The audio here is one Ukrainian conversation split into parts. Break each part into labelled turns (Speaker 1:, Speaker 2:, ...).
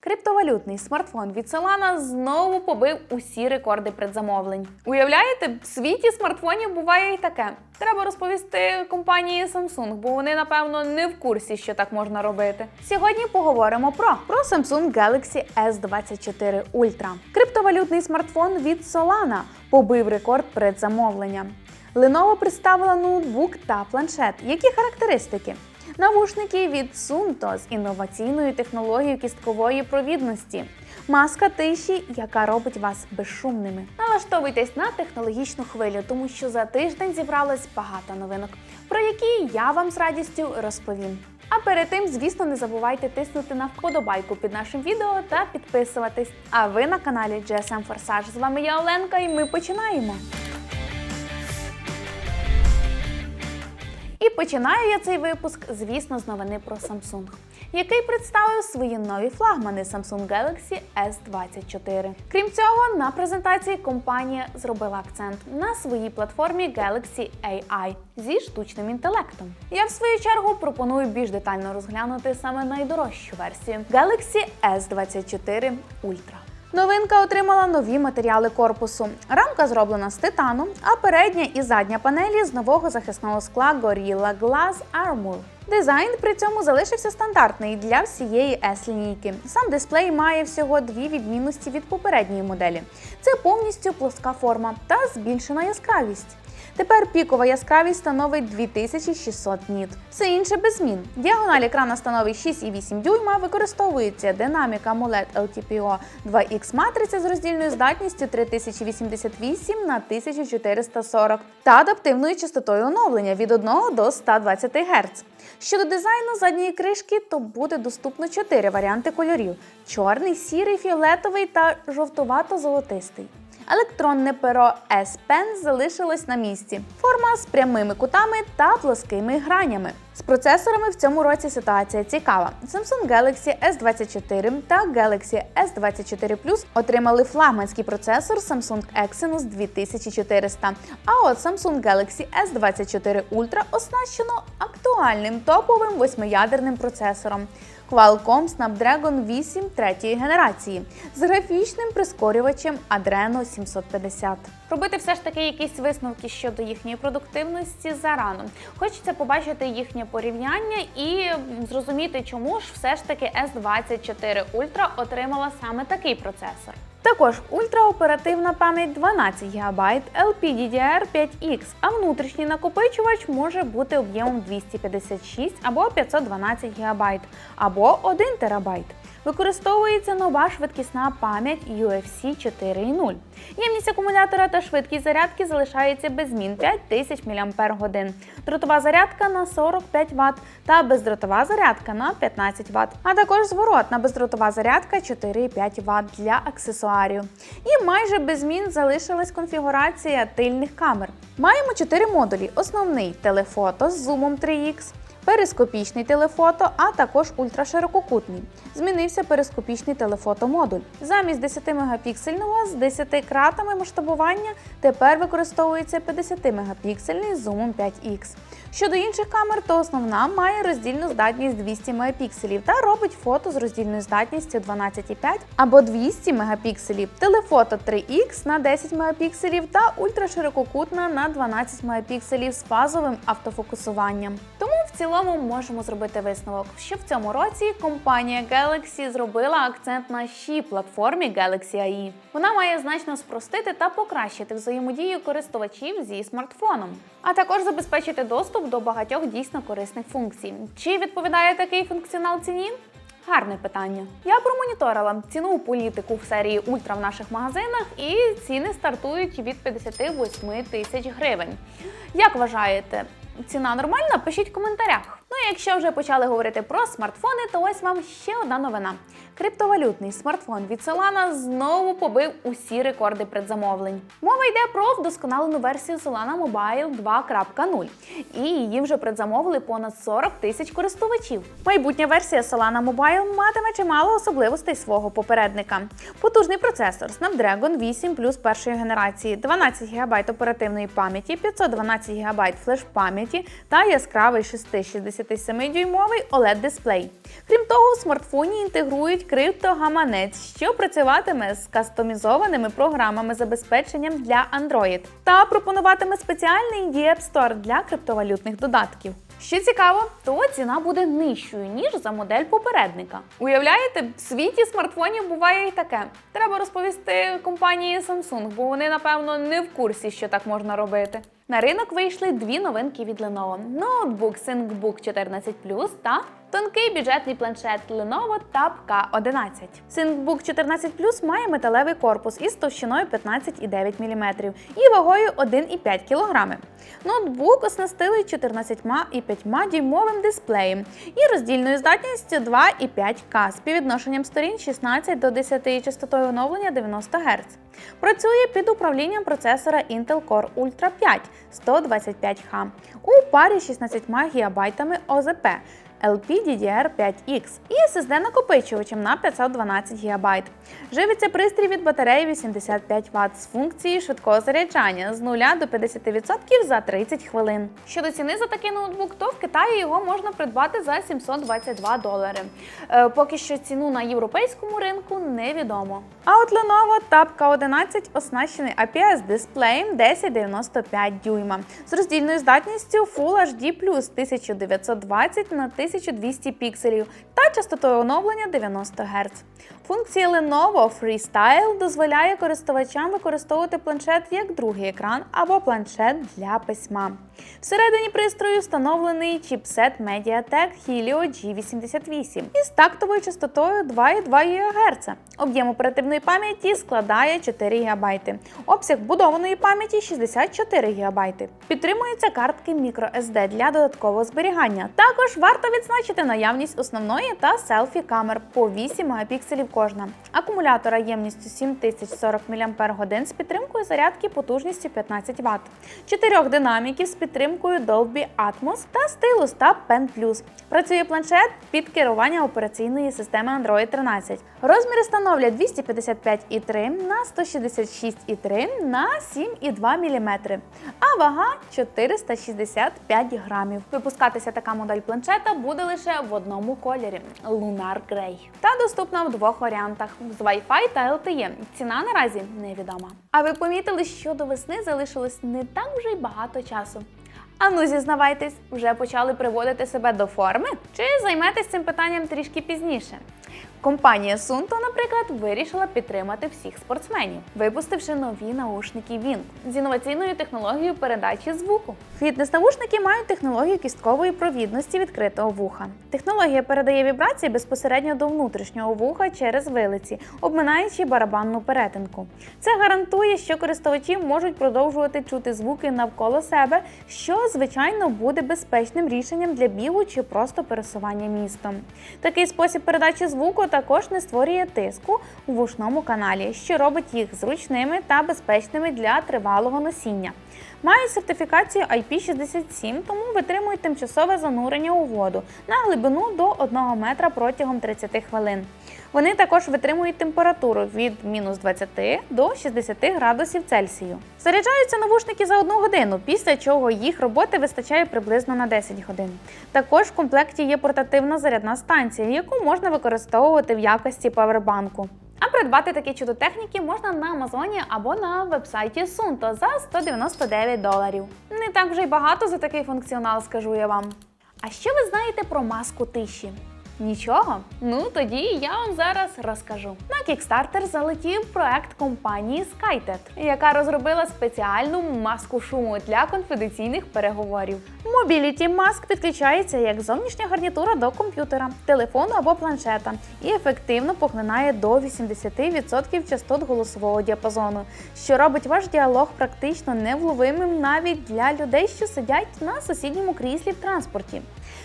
Speaker 1: Криптовалютний смартфон від Solana знову побив усі рекорди предзамовлень. Уявляєте, в світі смартфонів буває і таке. Треба розповісти компанії Samsung, бо вони, напевно, не в курсі, що так можна робити. Сьогодні поговоримо про, про Samsung Galaxy S24 Ultra. Криптовалютний смартфон від Solana побив рекорд предзамовлення. Lenovo представила ноутбук та планшет. Які характеристики? Навушники від Sunto з інноваційною технологією кісткової провідності. Маска тиші, яка робить вас безшумними. Налаштовуйтесь на технологічну хвилю, тому що за тиждень зібралось багато новинок, про які я вам з радістю розповім. А перед тим, звісно, не забувайте тиснути на вподобайку під нашим відео та підписуватись. А ви на каналі GSM Forsage. З вами я Оленка, і ми починаємо. Починаю я цей випуск, звісно, з новини про Samsung, який представив свої нові флагмани Samsung Galaxy S24. Крім цього, на презентації компанія зробила акцент на своїй платформі Galaxy AI зі штучним інтелектом. Я в свою чергу пропоную більш детально розглянути саме найдорожчу версію Galaxy S24 Ultra. Новинка отримала нові матеріали корпусу. Рамка зроблена з титану, а передня і задня панелі з нового захисного скла Gorilla Glass Armor. Дизайн при цьому залишився стандартний для всієї S-лінійки. Сам дисплей має всього дві відмінності від попередньої моделі: це повністю плоска форма та збільшена яскравість. Тепер пікова яскравість становить 2600 ніт. Все інше без змін. Діагональ екрана становить 6,8 дюйма, використовується динаміка AMOLED LTPO 2X матриця з роздільною здатністю 3088 на 1440 та адаптивною частотою оновлення від 1 до 120 Гц. Щодо дизайну задньої кришки, то буде доступно 4 варіанти кольорів: чорний, сірий, фіолетовий та жовтувато-золотистий. Електронне перо S Pen залишилось на місці. Форма з прямими кутами та плоскими гранями. З процесорами в цьому році ситуація цікава. Samsung Galaxy S24 та Galaxy S24 Plus отримали флагманський процесор Samsung Exynos 2400. А от Samsung Galaxy S24 Ultra оснащено актуальним топовим восьмиядерним процесором. Qualcomm Snapdragon 8 третьої генерації з графічним прискорювачем Adreno 750. Робити все ж таки якісь висновки щодо їхньої продуктивності зарано. Хочеться побачити їхнє порівняння і зрозуміти, чому ж все ж таки S24 Ultra отримала саме такий процесор. Також ультраоперативна пам'ять 12 ГБ LPDDR5X, а внутрішній накопичувач може бути об'ємом 256 або 512 ГБ, або 1 ТБ. Використовується нова швидкісна пам'ять UFC 4.0. Ємність акумулятора та швидкість зарядки залишається без змін 5000 мАч. Дротова зарядка на 45 Вт та бездротова зарядка на 15 Вт, а також зворотна бездротова зарядка 4,5 Вт для аксесуарів. І майже без змін залишилась конфігурація тильних камер. Маємо 4 модулі: основний телефото з зумом 3х. Перископічний телефото, а також ультраширококутний. Змінився перископічний телефотомодуль. Замість 10 мегапіксельного з 10 кратами масштабування тепер використовується 50 мегапіксельний з зумом 5х. Щодо інших камер, то основна має роздільну здатність 200 мегапікселів та робить фото з роздільною здатністю 12,5 або 200 мегапікселів, телефото 3х на 10 мегапікселів та ультраширококутна на 12 мегапікселів з фазовим автофокусуванням. Цілому можемо зробити висновок, що в цьому році компанія Galaxy зробила акцент на ще платформі Galaxy AI. Вона має значно спростити та покращити взаємодію користувачів зі смартфоном, а також забезпечити доступ до багатьох дійсно корисних функцій. Чи відповідає такий функціонал ціні? Гарне питання. Я промоніторила ціну політику в серії Ультра в наших магазинах, і ціни стартують від 58 тисяч гривень. Як вважаєте, ціна нормальна? Пишіть в коментарях. Ну і якщо вже почали говорити про смартфони, то ось вам ще одна новина. Криптовалютний смартфон від Solana знову побив усі рекорди предзамовлень. Мова йде про вдосконалену версію Solana Mobile 2.0. І її вже предзамовили понад 40 тисяч користувачів. Майбутня версія Solana Mobile матиме чимало особливостей свого попередника. Потужний процесор Snapdragon 8 плюс першої генерації, 12 ГБ оперативної пам'яті, 512 ГБ флеш-пам'яті та яскравий 660 57-дюймовий OLED-дисплей. Крім того, у смартфоні інтегрують криптогаманець, що працюватиме з кастомізованими програмами забезпеченням для Android та пропонуватиме спеціальний App Store для криптовалютних додатків. Що цікаво, то ціна буде нижчою ніж за модель попередника. Уявляєте, в світі смартфонів буває і таке. Треба розповісти компанії Samsung, бо вони напевно не в курсі, що так можна робити. На ринок вийшли дві новинки від Lenovo: ноутбук ThinkBook 14 та тонкий бюджетний планшет Lenovo Tab K11. ThinkBook 14 має металевий корпус із товщиною 15,9 мм і вагою 1,5 кг. Ноутбук оснастили 14,5 дюймовим дисплеєм і роздільною здатністю 2,5К з співвідношенням сторін 16 до 10 і частотою оновлення 90 Гц. Працює під управлінням процесора Intel Core Ultra 5 125H у парі 16 ГБ ОЗП LPDDR5X і SSD-накопичувачем на 512 ГБ. Живиться пристрій від батареї 85 Вт з функцією швидкого заряджання з 0 до 50% за 30 хвилин. Щодо ціни за такий ноутбук, то в Китаї його можна придбати за 722 долари. Е, поки що ціну на європейському ринку невідомо. А от Lenovo Tab K11 оснащений IPS дисплеєм 1095 дюйма з роздільною здатністю Full HD 1920 на 1200 пікселів та частотою оновлення 90 Гц. Функція Lenovo Freestyle дозволяє користувачам використовувати планшет як другий екран або планшет для письма. Всередині пристрою встановлений чіпсет MediaTek Helio G88 із тактовою частотою 2,2 ГГц. Об'єм оперативної пам'яті складає 4 ГБ. Обсяг будованої пам'яті 64 ГБ. Підтримуються картки microSD для додаткового зберігання. Також варто відзначити наявність основної та селфі камер по 8 мегапікселів кожна. Акумулятора ємністю 7040 мАч з підтримкою зарядки потужністю 15 Вт. Чотирьох динаміків з підтримкою Dolby Atmos та стилус та Pen Plus. Працює планшет під керування операційної системи Android 13. Розміри становлять 255,3 на 166,3 на 7,2 мм, а вага 465 грамів. Випускатися така модель планшета буде лише в одному кольорі Lunar Grey. Та доступна в двох варіантах з Wi-Fi та LTE. Ціна наразі невідома. А ви помітили, що до весни залишилось не так вже й багато часу. А ну зізнавайтесь, вже почали приводити себе до форми? Чи займетесь цим питанням трішки пізніше? Компанія Sunto, наприклад, вирішила підтримати всіх спортсменів, випустивши нові наушники Wing з інноваційною технологією передачі звуку. Фітнес-наушники мають технологію кісткової провідності відкритого вуха. Технологія передає вібрації безпосередньо до внутрішнього вуха через вилиці, обминаючи барабанну перетинку. Це гарантує, що користувачі можуть продовжувати чути звуки навколо себе, що звичайно буде безпечним рішенням для бігу чи просто пересування містом. Такий спосіб передачі звуку також не створює тиску у вушному каналі, що робить їх зручними та безпечними для тривалого носіння. Мають сертифікацію IP67, тому витримують тимчасове занурення у воду на глибину до 1 метра протягом 30 хвилин. Вони також витримують температуру від мінус 20 до 60 градусів Цельсію. Заряджаються навушники за одну годину, після чого їх роботи вистачає приблизно на 10 годин. Також в комплекті є портативна зарядна станція, яку можна використовувати в якості павербанку. А придбати такі чудо техніки можна на Амазоні або на вебсайті Сунто за 199 доларів. Не так вже й багато за такий функціонал, скажу я вам. А що ви знаєте про маску тиші? Нічого? Ну тоді я вам зараз розкажу. На Kickstarter залетів проект компанії SkyTet, яка розробила спеціальну маску шуму для конфіденційних переговорів. Mobility Mask підключається як зовнішня гарнітура до комп'ютера, телефону або планшета і ефективно поглинає до 80% частот голосового діапазону, що робить ваш діалог практично невловимим навіть для людей, що сидять на сусідньому кріслі в транспорті.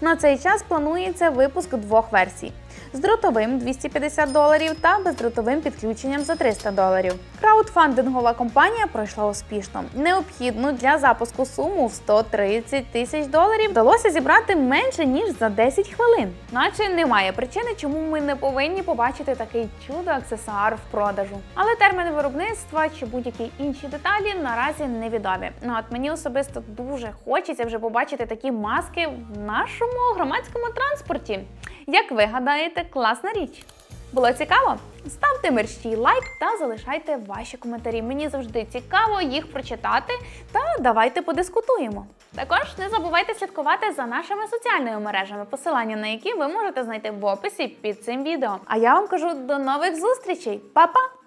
Speaker 1: На цей час планується випуск двох версій. З дротовим 250 доларів та бездротовим підключенням за 300 доларів. Краудфандингова кампанія пройшла успішно. Необхідну для запуску суму в 130 тисяч доларів вдалося зібрати менше ніж за 10 хвилин. Наче немає причини, чому ми не повинні побачити такий чудо аксесуар в продажу. Але терміни виробництва чи будь-які інші деталі наразі невідомі. Ну от мені особисто дуже хочеться вже побачити такі маски в нашому громадському транспорті. Як ви гадаєте, класна річ? Було цікаво? Ставте мерщій лайк та залишайте ваші коментарі. Мені завжди цікаво їх прочитати та давайте подискутуємо. Також не забувайте слідкувати за нашими соціальними мережами, посилання на які ви можете знайти в описі під цим відео. А я вам кажу до нових зустрічей, Па-па!